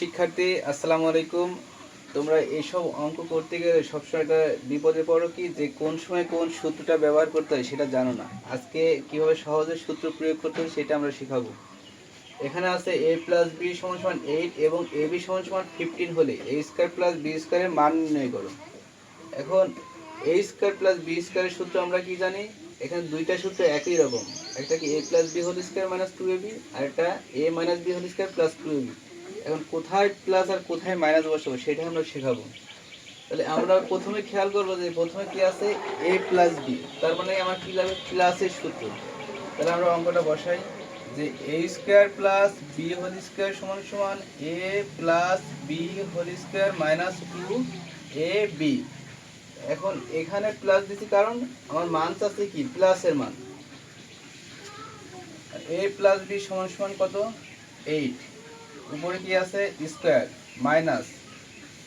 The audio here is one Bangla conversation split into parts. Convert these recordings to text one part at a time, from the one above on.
শিক্ষার্থী, আসসালামু আলাইকুম। তোমরা এইসব অঙ্ক করতে গেলে সবসময় একটা বিপদে পড়ো কি? যে কোন সময় কোন সূত্রটা ব্যবহার করতে হয় সেটা জানো না। আজকে কীভাবে সহজে সূত্র প্রয়োগ করতে হয় সেটা আমরা শেখাবো। এখানে আছে এ প্লাস বি সমান সমান এইট এবং এ বি সমান সমান ফিফটিন হলে এ স্কোয়ার প্লাস বি স্কোয়ারের মান নির্ণয় করো। এখন এ স্কোয়ার প্লাস বি স্কোয়ারের সূত্র আমরা কি জানি? এখানে দুইটা সূত্র একই রকম। একটা কি A plus B whole square minus two A B আর একটা A minus B whole square plus two A B এখন কোথায় প্লাস আর কোথায় মাইনাস বসাবো সেটা আমরা শেখাবো। তাহলে আমরা প্রথমে খেয়াল করব যে প্রথমে কি আছে এ প্লাস বি তার মানে আমার কি লাগবে? প্লাসের সূত্র। তাহলে আমরা অঙ্কটা বসাই যে A square plus B whole square সমান সমান A plus B whole square minus two A B এখন এখানে প্লাস দিছি কারণ আমার মান চাচ্ছে কি? প্লাসের মান। এ প্লাস বি সমান সমান কত? এইট উপরে কি আছে? Square, minus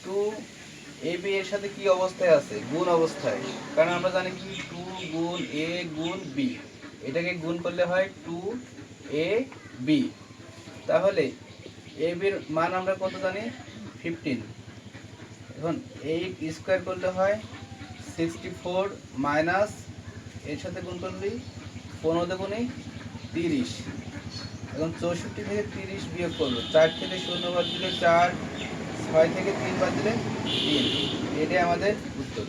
two A B এর সাথে কি অবস্থায় আছে? গুণ অবস্থায়। কারণ আমরা জানি কি? টু গুণ এ গুণ বি এটাকে গুণ করলে হয় টু এ বি তাহলে এ বির মান আমরা কত জানি? ফিফটিন এখন এইট স্কোয়ার করলে হয় সিক্সটি ফোর মাইনাস এর সাথে গুণ করলেই পনেরো গুণে তিরিশ। এখন চৌষট্টি থেকে তিরিশ বিয়োগ করল। চার থেকে শূন্য বাদ দিলে চার, ছয় থেকে তিন বাদ দিলে তিন। এটাই আমাদের উত্তর।